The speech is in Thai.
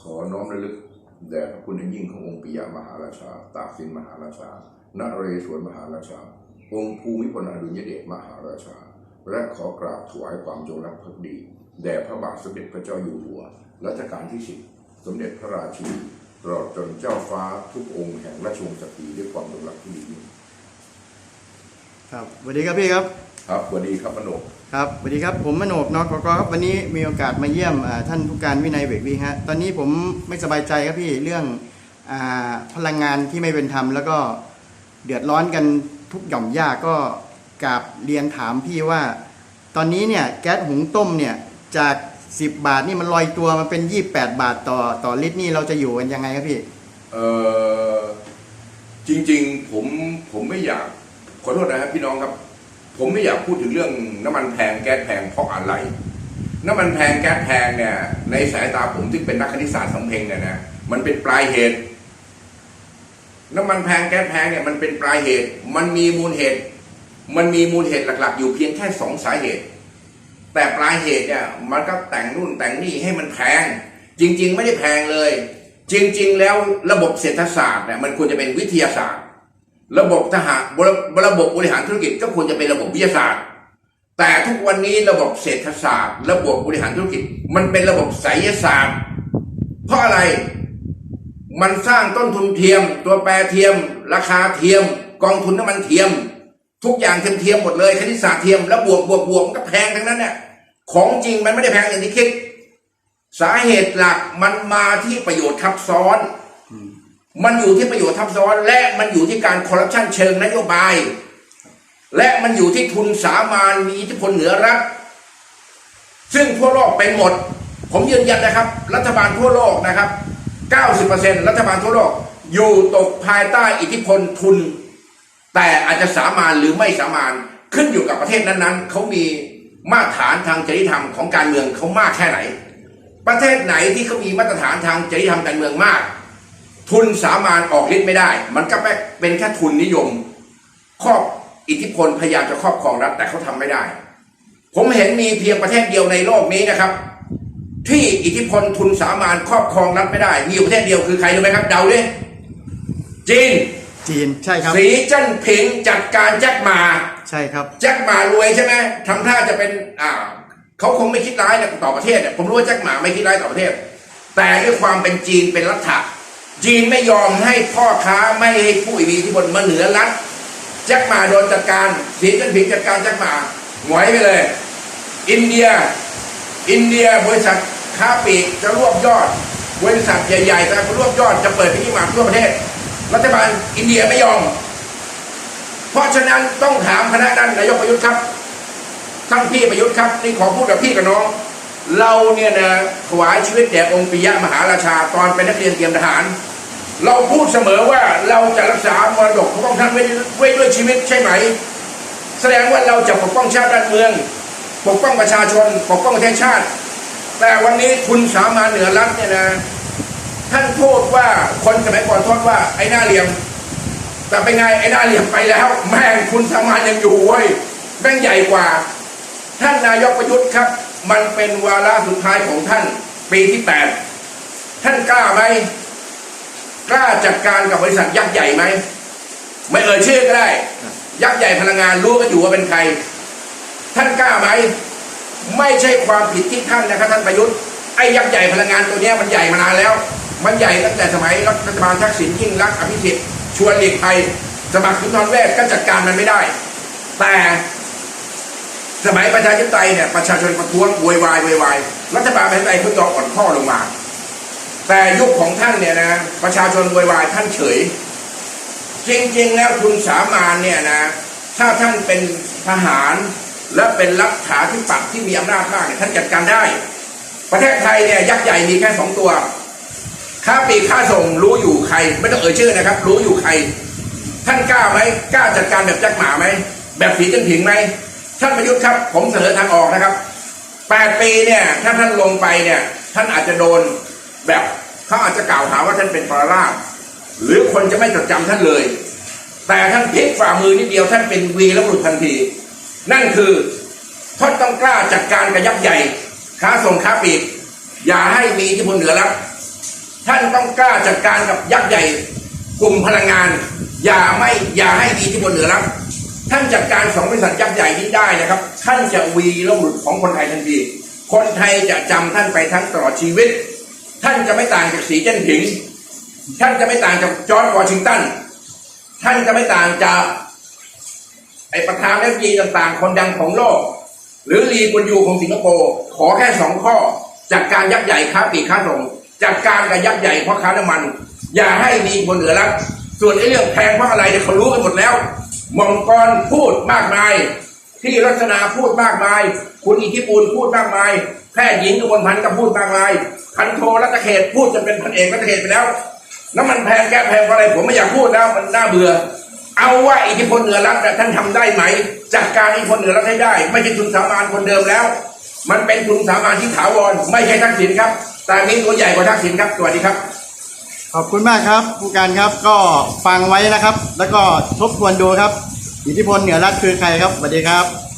ขอน้อมระลึกแด่พระคุณอันยิ่งขององค์ปิยมหาราชา ตากสินมหาราชานเรศวรมหาราชา องค์ภูมิพลอดุลยเดชมหาราชา และขอกราบถวายความจงรักภักดีแด่พระบาทสมเด็จพระเจ้าอยู่หัวรัชกาลที่สิบสมเด็จพระราชินีตลอดจนเจ้าฟ้าทุกองค์แห่งราชวงศ์จักรีด้วยความจงรักภักดีครับสวัสดีครับพี่ครับ ครับสวัสดีครับมโนครับสวัสดีครับผมมโนกนอกกครับวันนี้มีโอกาสมาเยี่ยมอ่าท่านผู้การวินัยเวกวีฮะตอนนี้ผมไม่สบายใจครับพี่เรื่องอาพลังงานที่ไม่เป็นธรรมแล้วก็เดือดร้อนกันทุกหย่อมย่าก็กราบเรียนถามพี่ว่า ตอนนี้เนี่ยแก๊สหุงต้มเนี่ยจาก 10 บาทนี่มันลอยตัวมาเป็น 28 บาทต่อต่อลิตรนี่เราจะอยู่กันยังไงครับพี่เออจริง ๆ ผมผมไม่อยากขอโทษนะครับพี่น้องครับ ผมไม่อยากพูดถึงเรื่องน้ำมันแพงแก๊สแพงเพราะอะไร น้ำมันแพงแก๊สแพงเนี่ย ในสายตาผมที่เป็นนักคณิตศาสตร์สำเพ็งเนี่ยนะมันเป็นปลายเหตุ น้ำมันแพงแก๊สแพงเนี่ยมันเป็นปลายเหตุ มันมีมูลเหตุ มันมีมูลเหตุหลัก ๆ อยู่เพียงแค่สองสาเหตุ แต่ปลายเหตุเนี่ยมันก็แต่งนู่นแต่งนี่ให้มันแพง จริง ๆ ไม่ได้แพงเลย จริง ๆ แล้วระบบเศรษฐศาสตร์เนี่ยมันควรจะเป็นวิทยาศาสตร์ ระบบทหารระระบบบริหารธุรกิจก็ควรจะเป็นระบบวิทยาศาสตร์ แต่ทุกวันนี้ระบบเศรษฐศาสตร์ ระบบบริหารธุรกิจ มันเป็นระบบไสยศาสตร์ เพราะอะไรมันสร้างต้นทุนเทียม ตัวแปรเทียม ราคาเทียม กองทุนน้ำมันเทียม ทุกอย่างเทียมเทียมหมดเลยคณิตศาสตร์เทียมแล้วบวกบวกบวกก็แพงทั้งนั้นเนี่ยของจริงมันไม่ได้แพงอย่างที่คิด สาเหตุหลักมันมาที่ประโยชน์ทับซ้อน มันอยู่ที่ประโยชน์ทับซ้อน และมันอยู่ที่การคอร์รัปชันเชิงนโยบาย และมันอยู่ที่ทุนสามานมีอิทธิพลเหนือรัฐซึ่งทั่วโลกเป็นหมด ผมยืนยันนะครับ รัฐบาลทั่วโลกนะครับ 90%รัฐบาลทั่วโลก อยู่ตกภายใต้อิทธิพลทุน แต่อาจจะสามานหรือไม่สามานขึ้นอยู่กับประเทศนั้นๆ เขามีมาตรฐานทางจริยธรรมของการเมืองเขามากแค่ไหน ประเทศไหนที่เขามีมาตรฐานทางจริยธรรมการเมืองมาก ทุนสามานออกฤทธิ์ไม่ได้ มันก็เป็นแค่ทุนนิยม ครอบอิทธิพลพยายามจะครอบครองรัฐแต่เขาทำไม่ได้ ผมเห็นมีเพียงประเทศเดียวในโลกนี้นะครับ ที่อิทธิพลทุนสามานครอบครองรัฐไม่ได้ มีอยู่ประเทศเดียวคือใครรู้ไหมครับ เดาดิจีนจีนใช่ครับ สีจิ้นผิงจัดการแจ็คหมาใช่ครับ แจ็คหมารวยใช่ไหมทำท่าจะเป็นอ่าเขาคงไม่คิดร้ายนะต่อประเทศเนี่ยผมรู้ว่าแจ็คหมาไม่คิดร้ายต่อประเทศ แต่ด้วยความเป็นจีนเป็นรัฐะ จีนไม่ยอมให้พ่อค้าไม่ให้ผู้มีอิทธิพลมาเหนือรัฐแจ็คหมาโดนจัดการสีจิ้นผิงจัดการแจ็คหมาหงอยไปเลย อินเดีย อินเดียบริษัทค้าปลีกจะรวบยอด บริษัทใหญ่ๆจะรวบยอดจะเปิดพิธีหมากทั่วประเทศ รัฐบาลอินเดียไม่ยอม เพราะฉะนั้นต้องถามคณะนั้นนายกประยุทธ์ครับท่านพี่ประยุทธ์ครับ นี่ขอพูดกับพี่กับน้อง เราเนี่ยนะถวายชีวิตแด่องค์ปิยมหาราชาตอนเป็นนักเรียนเตรียมทหาร เราพูดเสมอว่าเราจะรักษามรดกของพระองท่านไว้ไว้ด้วยชีวิตใช่ไหม แสดงว่าเราจะปกป้องชาติบ้านเมือง ปกป้องประชาชน ปกป้องประเทศชาติ แต่วันนี้ทุนสามาเหนือรัฐเนี่ยนะท่านพูดว่าคนสมัยก่อนโทษว่าไอ้หน้าเหลี่ยม แต่เป็นไงไอ้หน้าเหลี่ยมไปแล้ว แม่งคุณสามานยังอยู่เว้ยแม่งใหญ่กว่า ท่านนายกประยุทธ์ครับ มันเป็นวาระสุดท้ายของท่าน ปีที่แปดท่านกล้าไหมกล้าจัดการกับบริษัทยักษ์ใหญ่ไหมไม่เอ่ยชื่อก็ได้ ยักษ์ใหญ่พลังงานรู้กันอยู่ว่าเป็นใคร ท่านกล้าไหมไม่ใช่ความผิดที่ท่านนะครับท่านประยุทธ์ไอ้ยักษ์ใหญ่พลังงานตัวนี้มันใหญ่มานานแล้ว มันใหญ่ตั้งแต่สมัยรัฐบาลทักษิณยิ่งรักอภิสิทธิ์ชวนหลีกภัยสมัครคุณทรเวชก็จัดการมันไม่ได้ แต่ สมัยประชาธิปไตยเนี่ยประชาชนประท้วงโวยวายโวยวายรัฐบาลประชาธิปไตยเพิ่งยอมอ่อนข้อลงมา แต่ยุคของท่านเนี่ยนะประชาชนโวยวายท่านเฉย จริงๆแล้วคุณสามานเนี่ยนะถ้าท่านเป็นทหารและเป็นรัฐาธิปัตย์ที่มีอำนาจมากเนี่ยท่านจัดการได้ ประเทศไทยเนี่ยยักษ์ใหญ่มีแค่สองตัวค่าปีค่าส่งรู้อยู่ใคร ไม่ต้องเอ่ยชื่อนะครับ รู้อยู่ใคร ท่านกล้าไหมกล้าจัดการแบบแจ็คหมาไหมแบบสีจนผิงไหม ท่านประยุทธ์ครับ ผมเสนอทางออกนะครับแปดปีเนี่ยถ้าท่านลงไปเนี่ยท่านอาจจะโดนแบบเขาอาจจะกล่าวหาว่าท่านเป็นปรราชหรือคนจะไม่จดจำท่านเลย แต่ท่านพลิกฝ่ามือนิดเดียวท่านเป็นวีรบุรุษทันที นั่นคือท่านต้องกล้าจัดการกับยักษ์ใหญ่ ค้าส่งค้าปลีกอย่าให้มีอิทธิพลเหนือรัฐท่านต้องกล้าจัดการกับยักษ์ใหญ่ กลุ่มพลังงาน อย่าไม่อย่าให้มีอิที่บนเหนือรับ ท่านจัดการสองบริษัทยักษ์ใหญ่นี้ได้นะครับ ท่านจะวีรบุรุษของคนไทยทันทีคนไทยจะจำท่านไปทั้งตลอดชีวิต ท่านจะไม่ต่างจากสีเจ้นผิง ท่านจะไม่ต่างจากจอร์จวอชิงตัน ท่านจะไม่ต่างจากไอประธานเอฟดีต่างๆ คนดังของโลก หรือลีกุนยูของสิงคโปร์ขอแค่สองข้อจากการยักษ์ใหญ่ค้าปีค้าส่งจากการกับยักษ์ใหญ่เพราะค้าน้ำมัน อย่าให้มีคนเหนือรับส่วนไอ้เรื่องแพงเพราะอะไรเนี่ยเขารู้กันหมดแล้ว มองกรพูดมากมาย ที่รัชนาพูดมากมาย คุณอิทธิปูลพูดมากมาย แพทย์หญิงกมลพันธ์ก็พูดมากมาย พันโทรัตเขตพูดจนเป็นพันเอกรัตเขตไปแล้ว น้ำมันแพงแก๊สแพงเพราะอะไรผมไม่อยากพูดแล้วมันน่าเบื่อ เอาว่าอิทธิพลเหนือรัฐท่านทำได้ไหมจัดการอิทธิพลเหนือรัฐให้ได้ ไม่ใช่ทุนสามานคนเดิมแล้ว มันเป็นทุนสามานที่ถาวร ไม่ใช่ทักษิณครับ แต่มีตัวใหญ่กว่าทักษิณครับ สวัสดีครับ ขอบคุณมากครับผู้การครับก็ฟังไว้นะครับ แล้วก็ทบทวนดูครับ อิทธิพลเหนือรัฐคือใครครับสวัสดีครับ